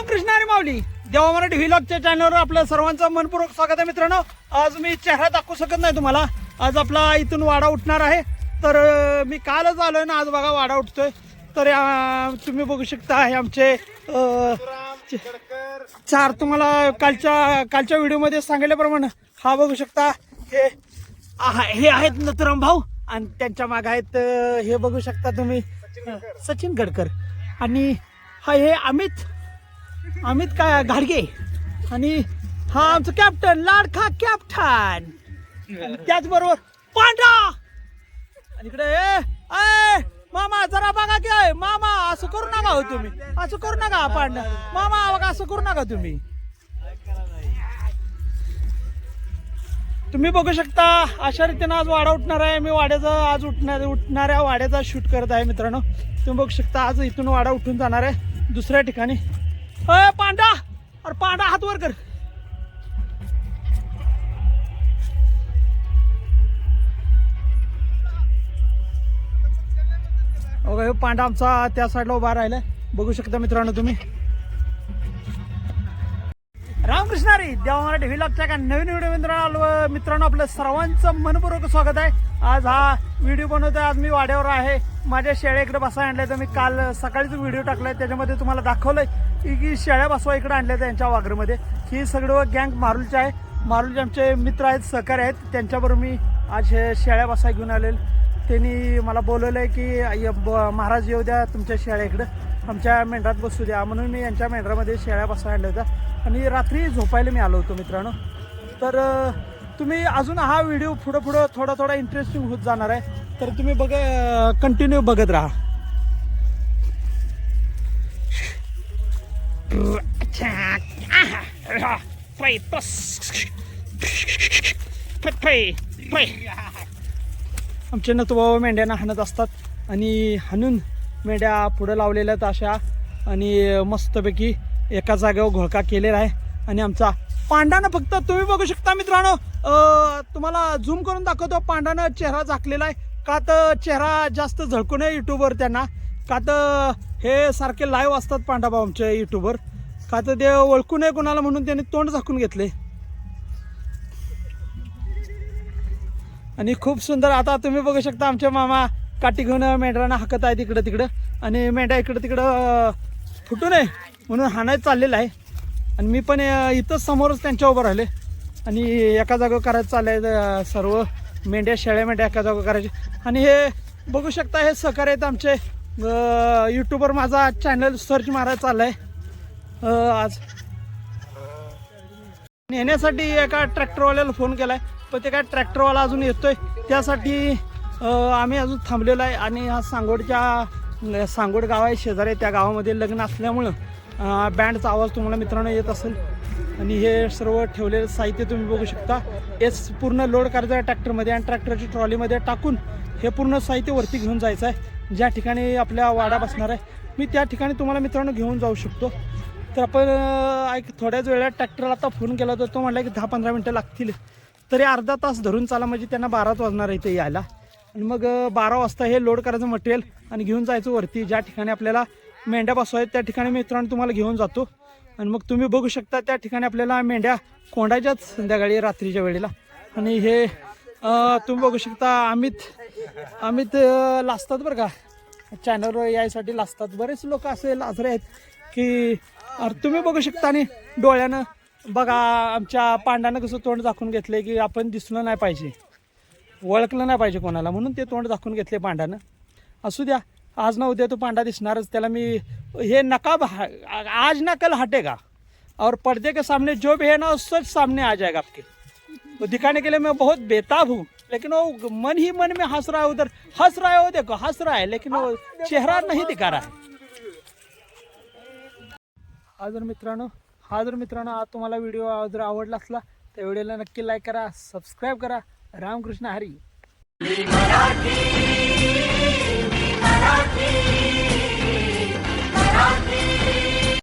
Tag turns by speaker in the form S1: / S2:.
S1: रामकृष्ण आणि माऊली. देवा मराठी व्हिलॉगच्या चॅनलवर आपलं सर्वांचं मनपूर्वक स्वागत आहे मित्रांनो. आज मी चेहरा दाखवू शकत नाही तुम्हाला. आज आपला इथून वाडा उठणार आहे. तर मी कालच आलो आहे ना आज बघा वाडा उठतोय. तर तुम्ही बघू शकता हे आमचे चार तुम्हाला कालच्या कालच्या व्हिडिओमध्ये सांगितल्याप्रमाणे हा बघू शकता. हे हे आहेत नथुराम भाऊ आणि त्यांच्या मागे आहेत हे बघू शकता तुम्ही सचिन गडकर. आणि हा हे अमित अमित काय घाडगे आणि हा आमचं कॅप्टन लाडखा कॅप्टन आणि त्याचबरोबर पांढरा. आणि इकडे ए, ए, मामा जरा बघा की ए, मामा असं करू नका हो तुम्ही. असं करू नका पांढरा. मामा बघा असं करू नका तुम्ही. तुम्ही बघू शकता अशा रीतीनं आज वाडा उठणार आहे. मी वाड्याचा आज उठणार उठणाऱ्या वाड्याचा शूट करत आहे मित्रांनो. तुम्ही बघू शकता आज इथून वाडा उठून जाणार आहे. दुसऱ्या ठिकाणी. अय पांडा! अरे पांडा हात वर कर. हे पांडा आमचा त्या साईडला उभा राहिलाय बघू शकता मित्रांनो तुम्ही. रामकृष्ण रे देवा मराठी व्हिलॉगच्या एका नवीन व्हिडिओ मित्रांनो मित्रांनो आपलं सर्वांचं मनपूर्वक स्वागत आहे. आज हा व्हिडिओ बनवतोय. आज मी वाड्यावर आहे. माझ्या शेळ्या इकडे बसा आणल्या तर मी काल सकाळीच व्हिडिओ टाकलाय त्याच्यामध्ये तुम्हाला दाखवलंय की की शेळ्या बसवा इकडे आणल्या त्यांच्या वाघरमध्ये ही सगळं गँग मारुलचे आहे. मारुलचे आमचे मित्र आहेत सहकारी आहेत. त्यांच्याबरोबर मी आज शेळ्या बसा घेऊन आलेल. त्यांनी मला बोलवलं आहे की ब- महाराज येऊ द्या तुमच्या शेळ्या इकडं. आमच्या मेंढरात बसू द्या. म्हणून मी यांच्या मेंढरामध्ये शेळ्या बसा आणल्या होत्या. आणि रात्री झोपायला मी आलो होतो मित्रांनो. तर तुम्ही अजून हा व्हिडिओ पुढं पुढं थोडा थोडा इंटरेस्टिंग होत जाणार आहे. तर तुम्ही बघ कंटिन्यू बघत राहा. आमचे नतुबाबा मेंढ्यांना हाणत असतात आणि हाणून मेंढ्या पुढं लावलेल्या आहेत अशा. आणि मस्तपैकी एका जागेवर घोळका केलेला आहे. आणि आमचा पांडानं फक्त तुम्ही बघू शकता मित्रांनो तुम्हाला झूम करून दाखवतो पांडानं चेहरा झाकलेला आहे. का तर चेहरा जास्त झळकू नये युट्यूबवर त्यांना. का तर हे सारखे लाईव्ह असतात पांडाबा आमच्या युट्यूबवर का तर ते ओळखू नये कोणाला म्हणून त्यांनी तोंड झाकून घेतले. आणि खूप सुंदर आता तुम्ही बघू शकता आमचे मामा काठी घेऊन मेंढरांना हाकत आहे तिकडं तिकडं. आणि मेंढ्या इकडं तिकडं फुटू नये म्हणून हाणायचं चाललेलं आहे. आणि मी पण इथंच समोरच त्यांच्या उभं राहिले. आणि एका जागा करायचं चाललंय आहे सर्व. मेंढ्या शेळ्या मेंढ्या एका जागा करायचे. आणि हे बघू शकता हे सहकार आहेत आमचे. यूट्यूबवर माझा चॅनल सर्च मारायचा चाललाय. अं, आज. नेण्यासाठी एका ट्रॅक्टरवाल्याला फोन केलाय. पण ते काय ट्रॅक्टरवाला अजून येतोय. त्यासाठी आम्ही अजून थांबलेलो आहे. आणि हा सांगोडच्या सांगोड गाव आहे शेजारी त्या गावामध्ये लग्न असल्यामुळं बँडचा आवाज तुम्हाला मित्रांनो येत असेल. आणि हे सर्व ठेवलेलं साहित्य तुम्ही बघू शकता. हेच पूर्ण लोड करायचं आहे ट्रॅक्टरमध्ये आणि ट्रॅक्टरची ट्रॉलीमध्ये टाकून हे पूर्ण साहित्य वरती घेऊन जायचं आहे. ज्या ठिकाणी आपल्या वाडा बसणार आहे. मी त्या ठिकाणी तुम्हाला मित्रांनो घेऊन जाऊ शकतो. तर आपण एक थोड्याच वेळात ट्रॅक्टरला आता फोन केला तर तो म्हणला की दहा पंधरा मिनटं लागतील. तरी अर्धा तास धरून चाला म्हणजे त्यांना बाराच वाजणार आहे इथे यायला. आणि मग बारा वाजता हे लोड करायचं मटेरियल आणि घेऊन जायचं वरती. ज्या ठिकाणी आपल्याला मेंढ्या बसवायत त्या ठिकाणी मित्रांनो तुम्हाला घेऊन जातो. आणि मग तुम्ही बघू शकता त्या ठिकाणी आपल्याला मेंढ्या कोंडायच्याच संध्याकाळी रात्रीच्या वेळेला. आणि हे तुम्ही बघू शकता अमित अमित लाजतात बरं का. चॅनलवर यायसाठी लाजतात. बरेच लोक असे लाजरे आहेत की अरे तुम्ही बघू शकता आणि डोळ्यानं बघा आमच्या पांडानं कसं तोंड दाखवून घेतलं की आपण दिसलं नाही पाहिजे. ओळखलं नाही पाहिजे कोणाला म्हणून ते तोंड दाखवून घेतले पांडानं असू द्या आज ना उद्या तो पांडा दिसणारच त्याला मी हे नकाब आज ना कल हटेगा. और पर्दे के सामने जो भी है ना सच सामने आ जाएगा आपके। वो दिखाने के लिए मैं बहुत बेताब हूँ लेकिन वो मन ही मन में हंस रहा है उधर। हंस रहा है वो देखो हंस रहा है लेकिन वो चेहरा नहीं दिखा रहा है। हा जर मित्रांनो हा जर मित्रांनो आज तुम्हाला व्हिडिओ जर आवडला असला तर व्हिडिओला नक्की लाईक करा सबस्क्राईब करा. रामकृष्ण हरी.
S2: Rocky.